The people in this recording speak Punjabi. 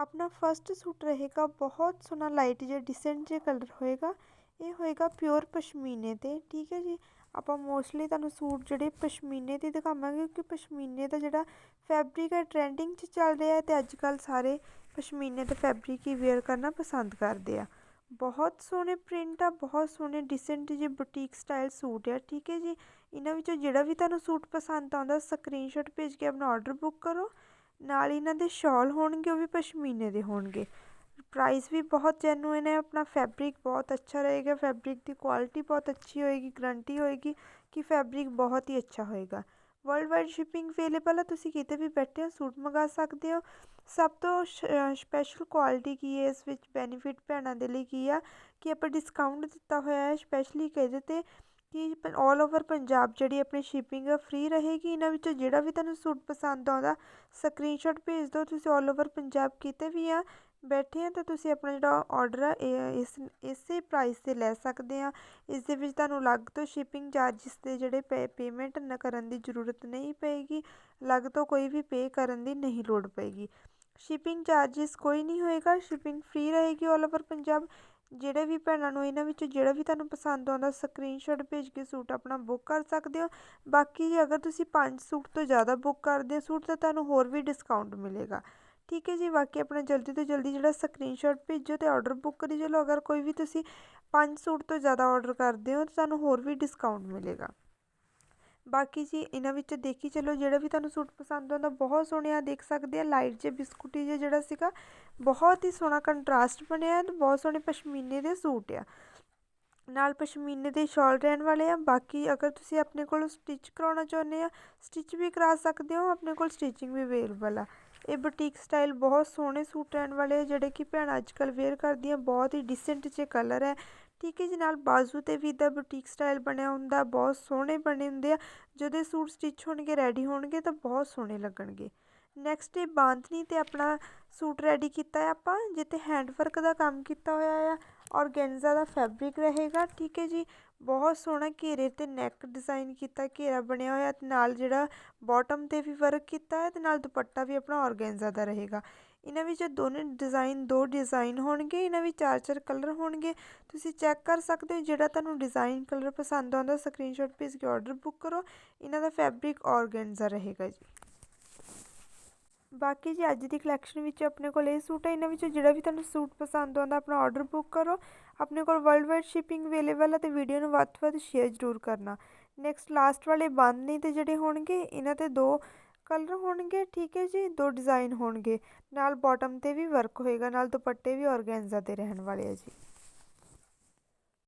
ਆਪਣਾ ਫਸਟ ਸੂਟ ਰਹੇਗਾ, ਬਹੁਤ ਸੋਹਣਾ ਲਾਈਟ ਜਿਹਾ ਡਿਸੈਂਟ ਜਿਹਾ ਕਲਰ ਹੋਏਗਾ। ਇਹ ਹੋਏਗਾ ਪਿਓਰ ਪਸ਼ਮੀਨੇ ਤੇ, ਠੀਕ ਹੈ ਜੀ? ਆਪਾਂ ਮੋਸਟਲੀ ਤੁਹਾਨੂੰ ਸੂਟ ਜਿਹੜੇ ਪਸ਼ਮੀਨੇ ਤੇ ਦਿਖਾਵਾਂਗੇ, ਕਿਉਂਕਿ ਪਸ਼ਮੀਨੇ ਦਾ ਜਿਹੜਾ ਫੈਬਰਿਕ ਹੈ ਟ੍ਰੈਂਡਿੰਗ 'ਚ ਚੱਲ ਰਿਹਾ ਹੈ ਤੇ ਅੱਜ ਕੱਲ ਸਾਰੇ ਪਸ਼ਮੀਨੇ ਤੇ ਫੈਬਰਿਕ ਹੀ ਵੇਅਰ ਕਰਨਾ ਪਸੰਦ ਕਰਦੇ ਆ। ਬਹੁਤ ਸੋਹਣੇ ਪ੍ਰਿੰਟ ਆ, ਬਹੁਤ ਸੋਹਣੇ ਡਿਸੈਂਟ ਜਿਹੇ ਬੁਟੀਕ ਸਟਾਈਲ ਸੂਟ ਆ, ਠੀਕ ਹੈ ਜੀ? ਇਹਨਾਂ ਵਿੱਚੋਂ ਜਿਹੜਾ ਵੀ ਤੁਹਾਨੂੰ ਸੂਟ ਪਸੰਦ ਆਉਂਦਾ ਸਕਰੀਨਸ਼ਾਟ ਭੇਜ ਕੇ ਆਪਣਾ ਆਰਡਰ ਬੁੱਕ ਕਰੋ। ਨਾਲ ਇਹਨਾਂ ਦੇ ਸ਼ਾਲ ਹੋਣਗੇ, ਉਹ ਵੀ ਪਸ਼ਮੀਨੇ ਦੇ ਹੋਣਗੇ। ਪ੍ਰਾਈਸ ਵੀ ਬਹੁਤ ਜੈਨੂਇਨ ਹੈ, ਆਪਣਾ ਫੈਬਰਿਕ ਬਹੁਤ ਅੱਛਾ ਰਹੇਗਾ ਫੈਬਰਿਕ ਦੀ ਕੁਆਲਿਟੀ ਬਹੁਤ ਅੱਛੀ ਹੋਏਗੀ ਗਰੰਟੀ ਹੋਏਗੀ ਕਿ ਫੈਬਰਿਕ ਬਹੁਤ ਹੀ ਅੱਛਾ ਹੋਏਗਾ। ਵਰਲਡ ਵਾਈਡ ਸ਼ਿਪਿੰਗ ਅਵੇਲੇਬਲ ਹੈ ਤੁਸੀਂ ਕਿਤੇ ਵੀ ਬੈਠੇ ਹੋ, ਸੂਟ ਮੰਗਾ ਸਕਦੇ ਹੋ। ਸਭ ਤੋਂ ਸਪੈਸ਼ਲ ਕੁਆਲਿਟੀ ਕੀ ਹੈ, ਇਸ ਵਿੱਚ ਬੈਨੀਫਿਟ ਭੈਣਾਂ ਦੇ ਲਈ ਕੀ ਆ, ਕਿ ਆਪਾਂ ਡਿਸਕਾਊਂਟ ਦਿੱਤਾ ਹੋਇਆ ਹੈ ਸਪੈਸ਼ਲੀ ਕਿਹਦੇ ਤੇ ਕਿ ਆਲ ਓਵਰ ਪੰਜਾਬ ਜਿਹੜੀ ਆਪਣੀ ਸ਼ਿਪਿੰਗ ਆ ਫ੍ਰੀ ਰਹੇਗੀ? ਇਹਨਾਂ ਵਿੱਚੋਂ ਜਿਹੜਾ ਵੀ ਤੁਹਾਨੂੰ ਸੂਟ ਪਸੰਦ ਆਉਂਦਾ ਸਕਰੀਨਸ਼ਾਟ ਭੇਜ ਦਿਓ। ਤੁਸੀਂ ਆਲ ਓਵਰ ਪੰਜਾਬ ਕਿਤੇ ਵੀ ਆ, ਬੈਠੇ ਆ, ਤਾਂ ਤੁਸੀਂ ਆਪਣਾ ਜਿਹੜਾ ਆਰਡਰ ਆ ਇਸ, ਇਸੇ ਪ੍ਰਾਈਸ ਤੇ ਲੈ ਸਕਦੇ ਆ। ਇਸ ਦੇ ਵਿੱਚ ਤੁਹਾਨੂੰ ਅਲੱਗ ਤੋਂ ਸ਼ਿਪਿੰਗ ਚਾਰजेस ਦੇ ਜਿਹੜੇ ਪੇਮੈਂਟ ਨਾ ਕਰਨ ਦੀ ਜ਼ਰੂਰਤ ਨਹੀਂ ਪਏਗੀ। ਅਲੱਗ ਤੋਂ ਕੋਈ ਵੀ ਪੇ ਕਰਨ ਦੀ ਨਹੀਂ ਲੋੜ ਪਏਗੀ। ਸ਼ਿਪਿੰਗ ਚਾਰਜਿਸ ਕੋਈ ਨਹੀਂ ਹੋਏਗਾ ਸ਼ਿਪਿੰਗ ਫ੍ਰੀ ਰਹੇਗੀ ਆਲ ਓਵਰ ਪੰਜਾਬ। ਜਿਹੜੇ ਵੀ ਭੈਣਾਂ ਨੂੰ ਇਹਨਾਂ ਵਿੱਚੋਂ ਜਿਹੜਾ ਵੀ ਤੁਹਾਨੂੰ ਪਸੰਦ ਆਉਂਦਾ ਸਕਰੀਨਸ਼ਾਟ ਭੇਜ ਕੇ ਸੂਟ ਆਪਣਾ ਬੁੱਕ ਕਰ ਸਕਦੇ ਹੋ। ਬਾਕੀ ਜੇ ਅਗਰ ਤੁਸੀਂ ਪੰਜ ਸੂਟ ਤੋਂ ਜ਼ਿਆਦਾ ਬੁੱਕ ਕਰਦੇ ਹੋ ਸੂਟ, ਤਾਂ ਤੁਹਾਨੂੰ ਹੋਰ ਵੀ ਡਿਸਕਾਊਂਟ ਮਿਲੇਗਾ। ਠੀਕ ਹੈ ਜੀ, ਬਾਕੀ ਆਪਣਾ ਜਲਦੀ ਤੋਂ ਜਲਦੀ ਜਿਹੜਾ ਸਕਰੀਨਸ਼ਾਟ ਭੇਜੋ ਤੇ ਆਰਡਰ ਬੁੱਕ ਕਰੀ ਚਲੋ। ਅਗਰ ਕੋਈ ਵੀ ਤੁਸੀਂ ਪੰਜ ਸੂਟ ਤੋਂ ਜ਼ਿਆਦਾ ਆਰਡਰ ਕਰਦੇ ਹੋ, ਤਾਂ ਤੁਹਾਨੂੰ ਹੋਰ ਵੀ ਡਿਸਕਾਊਂਟ ਮਿਲੇਗਾ। ਬਾਕੀ ਜੀ ਇਹਨਾਂ ਵਿੱਚ ਦੇਖੀ ਚਲੋ, ਜਿਹੜਾ ਵੀ ਤੁਹਾਨੂੰ ਸੂਟ ਪਸੰਦ ਆਉਂਦਾ, ਬਹੁਤ ਸੋਹਣੇ ਆ, ਦੇਖ ਸਕਦੇ ਆ ਲਾਈਟ ਜੇ ਬਿਸਕੁਟੀ ਜੇ ਜਿਹੜਾ ਸੀਗਾ, ਬਹੁਤ ਹੀ ਸੋਹਣਾ ਕੰਟਰਾਸਟ ਬਣਿਆ ਤੇ ਬਹੁਤ ਸੋਹਣੇ ਪਸ਼ਮੀਨੇ ਦੇ ਸੂਟ ਆ। ਨਾਲ ਪਸ਼ਮੀਨੇ ਦੇ ਸ਼ਾਲ ਰਹਿਣ ਵਾਲੇ ਆ, ਬਾਕੀ ਅਗਰ ਤੁਸੀਂ ਆਪਣੇ ਕੋਲ ਸਟਿਚ ਕਰਾਉਣਾ ਚਾਹੁੰਦੇ ਆ ਸਟਿਚ ਵੀ ਕਰਾ ਸਕਦੇ ਹੋ, ਆਪਣੇ ਕੋਲ ਸਟਿਚਿੰਗ ਵੀ ਅਵੇਲੇਬਲ ਆ। ਇਹ ਬੁਟੀਕ ਸਟਾਈਲ ਬਹੁਤ ਸੋਹਣੇ ਸੂਟ ਰਹਿਣ ਵਾਲੇ ਆ, ਜਿਹੜੇ ਕਿ ਭੈਣਾਂ ਅੱਜ ਕੱਲ ਵੇਅਰ ਕਰਦੀਆਂ, ਬਹੁਤ ਹੀ ਡਿਸੈਂਟ ਜੇ ਕਲਰ ਹੈ ਠੀਕ ਹੈ ਜੀ ਨਾਲ ਬਾਜ਼ੂ ਤੇ ਵੀ ਦਾ ਬੁਟੀਕ ਸਟਾਈਲ ਬਣਿਆ ਹੁੰਦਾ, ਬਹੁਤ ਸੋਹਣੇ ਬਣੇ ਹੁੰਦੇ ਆ। ਜਦੋਂ ਸੂਟ ਸਟਿਚ ਹੋਣਗੇ ਰੈਡੀ ਹੋਣਗੇ, ਤਾਂ ਬਹੁਤ ਸੋਹਣੇ ਲੱਗਣਗੇ। ਨੈਕਸਟ ਡੇ ਬਾਂਧਨੀ ਤੇ ਆਪਣਾ ਸੂਟ ਰੈਡੀ ਕੀਤਾ ਹੈ ਆਪਾਂ ਜਿੱਤੇ ਹੈਂਡ ਵਰਕ ਦਾ ਕੰਮ ਕੀਤਾ ਹੋਇਆ ਆ। ਔਰਗੈਂਜ਼ਾ ਦਾ ਫੈਬਰਿਕ ਰਹੇਗਾ, ਠੀਕ ਹੈ ਜੀ। ਬਹੁਤ ਸੋਹਣਾ ਘੇਰੇ ਤੇ ਨੈਕ ਡਿਜ਼ਾਈਨ ਕੀਤਾ, ਘੇਰਾ ਬਣਿਆ ਹੋਇਆ ਤੇ ਨਾਲ ਜਿਹੜਾ ਬਾਟਮ ਤੇ ਵੀ ਵਰਕ ਕੀਤਾ ਹੈ ਤੇ ਨਾਲ ਦੁਪੱਟਾ ਵੀ ਆਪਣਾ ਔਰਗੈਂਜ਼ਾ ਦਾ ਰਹੇਗਾ। ਇਹਨਾਂ ਵਿੱਚ ਦੋਨੇ ਡਿਜ਼ਾਇਨ ਦੋ ਡਿਜ਼ਾਇਨ ਹੋਣਗੇ, ਇਹਨਾਂ ਵਿੱਚ ਚਾਰ ਚਾਰ ਕਲਰ ਹੋਣਗੇ, ਤੁਸੀਂ ਚੈੱਕ ਕਰ ਸਕਦੇ ਹੋ, ਜਿਹੜਾ ਤੁਹਾਨੂੰ ਡਿਜ਼ਾਈਨ ਕਲਰ ਪਸੰਦ ਆਉਂਦਾ ਸਕਰੀਨਸ਼ਾਟ ਭੇਜ ਕੇ ਆਰਡਰ ਬੁੱਕ ਕਰੋ, ਇਹਨਾਂ ਦਾ ਫੈਬਰਿਕ ਔਰਗੈਂਜ਼ਾ ਰਹੇਗਾ ਜੀ। ਬਾਕੀ ਜੀ, ਅੱਜ ਦੀ ਕਲੈਕਸ਼ਨ ਵਿੱਚ ਆਪਣੇ ਕੋਲ ਇਹ ਸੂਟ ਹੈ, ਇਹਨਾਂ ਵਿੱਚੋਂ ਜਿਹੜਾ ਵੀ ਤੁਹਾਨੂੰ ਸੂਟ ਪਸੰਦ ਆਉਂਦਾ, ਆਪਣਾ ਆਰਡਰ ਬੁੱਕ ਕਰੋ, ਆਪਣੇ ਕੋਲ ਵਰਲਡ ਵਾਈਡ ਸ਼ਿਪਿੰਗ ਅਵੇਲੇਬਲ ਹੈ ਤੇ ਵੀਡੀਓ ਨੂੰ ਵੱਧ ਤੋਂ ਵੱਧ ਸ਼ੇਅਰ ਜ਼ਰੂਰ ਕਰਨਾ। ਨੈਕਸਟ ਲਾਸਟ ਵਾਲੇ ਬੰਦ ਨਹੀਂ ਤੇ ਜਿਹੜੇ ਹੋਣਗੇ, ਇਹਨਾਂ ਤੇ ਦੋ ਕਲਰ ਹੋਣਗੇ, ਠੀਕ ਹੈ ਜੀ, ਦੋ ਡਿਜ਼ਾਈਨ ਹੋਣਗੇ। ਨਾਲ ਬਾਟਮ ਤੇ ਵੀ ਵਰਕ ਹੋਏਗਾ, ਨਾਲ ਦੁਪੱਟੇ ਵੀ ਔਰਗੈਂਜ਼ਾ ਦੇ ਰਹਿਣ ਵਾਲੇ ਆ ਜੀ।